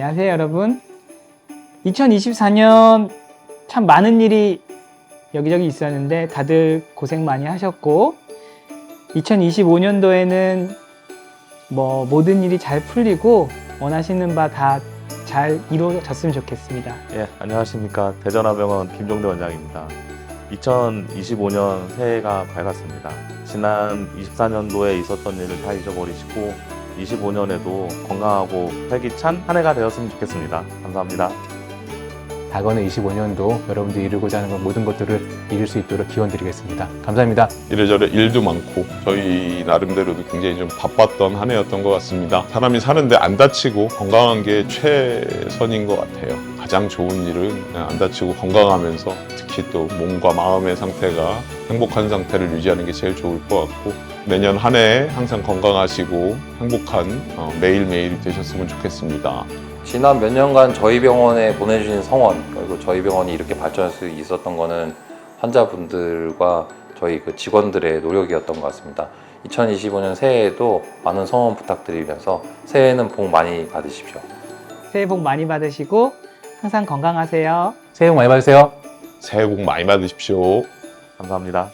안녕하세요, 여러분. 2024년 참 많은 일이 여기저기 있었는데 다들 고생 많이 하셨고 2025년도에는 뭐 모든 일이 잘 풀리고 원하시는 바 다 잘 이루어졌으면 좋겠습니다. 예, 안녕하십니까. 대전화병원 김종대 원장입니다. 2025년 새해가 밝았습니다. 지난 24년도에 있었던 일을 다 잊어버리시고 25년에도 건강하고 활기찬 한 해가 되었으면 좋겠습니다. 감사합니다. 다가오는 25년도 여러분들이 이루고자 하는 것 모든 것들을 이룰 수 있도록 기원 드리겠습니다. 감사합니다. 이래저래 일도 많고 저희 나름대로도 굉장히 좀 바빴던 한 해였던 것 같습니다. 사람이 사는데 안 다치고 건강한 게 최선인 것 같아요. 가장 좋은 일은 그냥 안 다치고 건강하면서 특히 또 몸과 마음의 상태가 행복한 상태를 유지하는 게 제일 좋을 것 같고 내년 한 해 항상 건강하시고 행복한 어, 매일매일이 되셨으면 좋겠습니다. 지난 몇 년간 저희 병원에 보내주신 성원 그리고 저희 병원이 이렇게 발전할 수 있었던 거는 환자분들과 저희 그 직원들의 노력이었던 것 같습니다. 2025년 새해에도 많은 성원 부탁드리면서 새해에는 복 많이 받으십시오. 새해 복 많이 받으시고 항상 건강하세요. 새해 복 많이 받으세요. 새해 복 많이 받으십시오. 감사합니다.